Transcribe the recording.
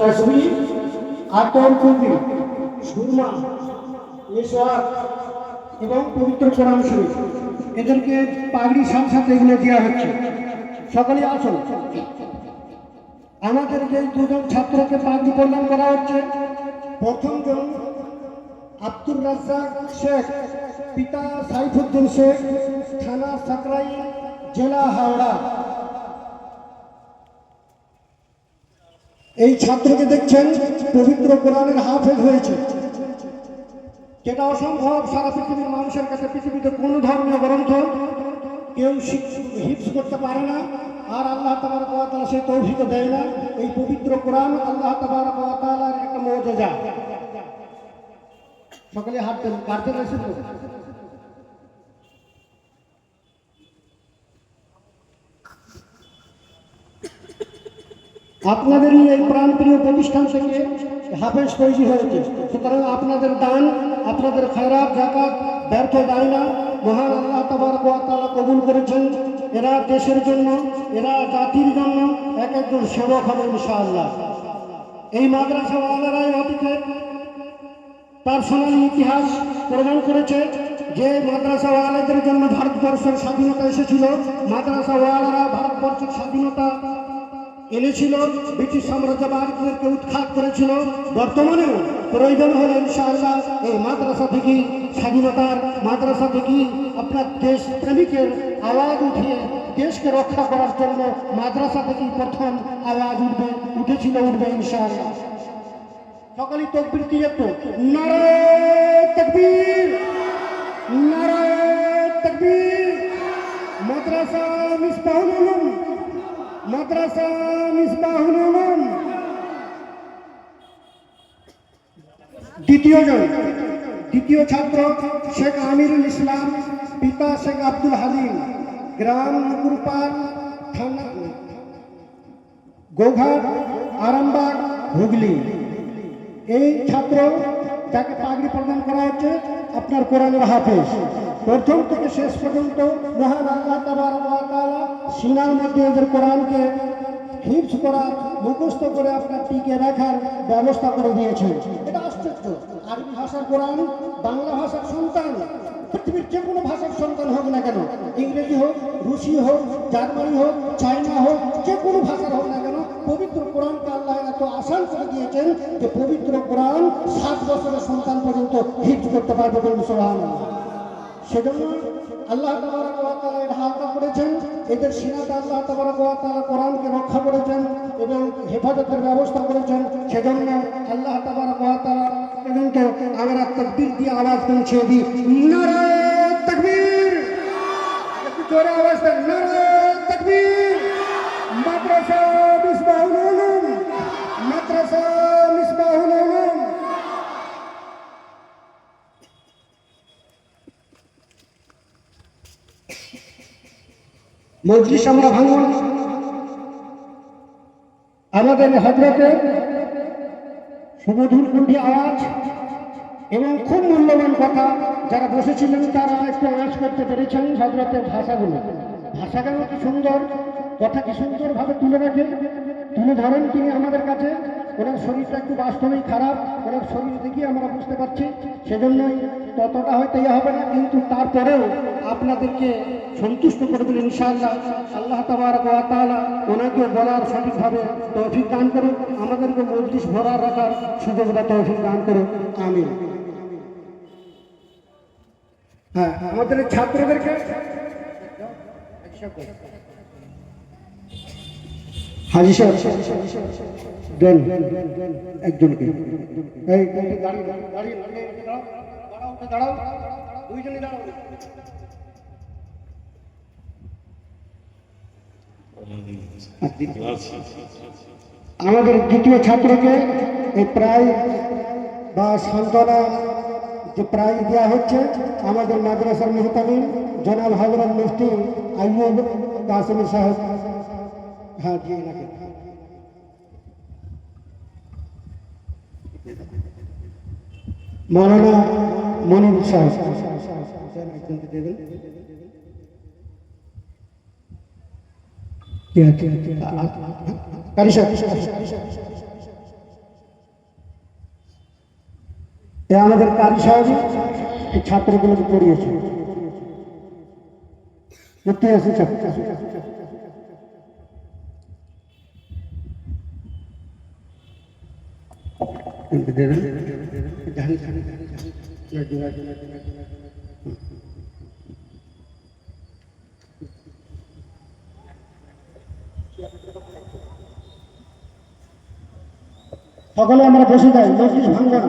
তসবি আতর কুন্দি সুরমা মেসোয়াক এবং পবিত্র কোরআন শরীফ এদেরকে পাগড়ি সাথে এগুলো দেওয়া হচ্ছে। সকলে আসুন আমাদের যে দুজন ছাত্রকে পাগড়ি প্রদান করা হচ্ছে প্রথমজন আব্দুর রাজ্জাক শেখ, পিতা সাইফুদ্দিন শেখ, থানা সাকরাই, জেলা হাওড়া। এই ছাত্রকে দেখছেন পবিত্র কোরআনের হাফেজ হয়েছে। যেটা অসম্ভব, সারা পৃথিবীর মানুষের কাছে পৃথিবীতে কোনো ধর্মীয় গ্রন্থ কেউ হিপস করতে পারে না, আর আল্লাহ তাবার তালা সেই তৌফিক দেয় না। এই পবিত্র কোরআন আল্লাহ তাবার তালার একটা মর্যাদা। সকালে হাত গার্জেন এসে আপনাদেরই এই প্রাণপ্রিয় প্রতিষ্ঠান থেকে হাফেজ তৈরি হয়েছে। সুতরাং আপনাদের দান, আপনাদের খায়রাত, জাকাত, ব্যর্থ দায় না মহান আল্লাহ তাবার কবুল করেছেন। এরা দেশের জন্য, এরা জাতির জন্য এক একজন সেবক হবে ইনশাআল্লাহ। এই মাদ্রাসা ওয়ালারাই অতীতে তার ইতিহাস প্রমাণ করেছে যে মাদ্রাসা ওয়ালাদের জন্য ভারতবর্ষের স্বাধীনতা এসেছিল। মাদ্রাসা ওয়ালারা ভারতবর্ষের স্বাধীনতা এনেছিল ব্রিটিশ সাম্রাজ্যবাদীদেরকে উৎখাত করেছিল। বর্তমানেও প্রয়োজন হলে ইনশাআল্লাহ এই মাদ্রাসা থেকে স্বাধীনতার মাদ্রাসা থেকে আপনার দেশ প্রেমিকের আওয়াজ উঠিয়ে দেশকে রক্ষা করার জন্য মাদ্রাসা থেকেই প্রথম আওয়াজ উঠবে, উঠেছিল, উঠবে ইনশাআল্লাহ। সকালে তকবির দিয়ে তো নারায় তকবীর মাদ্রাসা মিসবাহুল উলুম মাদ্রাসা মিসবাহুল উলুম দ্বিতীয় জন, দ্বিতীয় ছাত্র শেখ আমিরুল ইসলাম, পিতা শেখ আব্দুল হালিম, গ্রাম মুকুরপাড় থানা গোঘাট, আরামবাগ, হুগলি। এই ছাত্র যাকে পাগড়ি প্রদান করা হচ্ছে আপনার কোরআনের হাফেজ। প্রথম থেকে শেষ পর্যন্ত মহান আল্লাহ তালা সিনার মধ্যে এদের কোরআনকে হিপস করা, মুখস্থ করে আপনার টিকে রাখার ব্যবস্থা করে দিয়েছে। এটা আশ্চর্য। আরবি ভাষার কোরআন, বাংলা ভাষার সন্তান, পৃথিবীর যে কোনো ভাষার সন্তান হোক না কেন, ইংরেজি হোক, রুশি হোক, জার্মানি হোক চায়না পবিত্র কোরআনকে আল্লাহ এত আসান করে দিয়েছেন যে পবিত্র কোরআন সাত বছরের সন্তান পর্যন্ত হিট করতে পারবে বলুন সুবহানাল্লাহ সেজন্য আল্লাহ হালকা করেছেন, এদের সিনাতে আল্লাহ তাবারক ওয়া কোরআনকে রক্ষা করেছেন এবং হেফাজতের ব্যবস্থা করেছেন। সেজন্য আল্লাহ তাবারক ওয়া তাআলা পর্যন্ত আমরা তাকবীর দিয়ে আওয়াজ পৌঁছে দিই। নারায়ে তাকবীর! জোরে আওয়াজ দেন, নারায়ে তাকবীর! মজলিস আমরা ভাঙুন আমাদের হজরতে সুমধুর কুণ্ঠী আওয়াজ এবং খুব মূল্যবান কথা, যারা বসেছিলেন তারা একটু আওয়াজ করতে পেরেছেন হজরতের ভাষাগুলো। ভাষাগুলো কি সুন্দর? কথা কি সুন্দরভাবে তুলে রাখেন তুলে ধরেন তিনি আমাদের কাছে। ওনার শরীরটা একটু বাস্তবেই খারাপ, ওনার শরীর দেখিয়ে আমরা বুঝতে পারছি। সেজন্যই ততটা হয়তো ইয়ে হবে না, কিন্তু তারপরেও আপনাদেরকে সন্তুষ্ট করবেন ইনশাআল্লাহ। আল্লাহ তাবার তাআলা ওনাকে বলার সঠিকভাবে তৌফিক দান করুন আমাদেরকে মজলিস ভরার রাখার সুযোগ বা তৌফিক দান করুন আমিন। হ্যাঁ আমাদের ছাত্রদেরকে হাজি সাহেব, দেন, একজনকে। এই গাড়ি গাড়ি দাঁড়াও দাঁড়াও। দুইজনই দাঁড়াও। আমাদের দ্বিতীয় ছাত্রকে এই প্রায় বা সান্ত্বনা যে প্রাইজ দেওয়া হচ্ছে, আমাদের মাদ্রাসার মেহতামিন জনাব হজরত মুফতি আইয়ুব কাসিমি সাহেব হ্যাঁ জি এনাকে। মৌলানা মনির সাহেব। আমাদের কারি সাহেব ছাত্রগুলোকে পড়িয়েছে। দেখতে আছে ছাত্র সকলে আমরা বসে যাই মজলিস ভাঙ্গ না।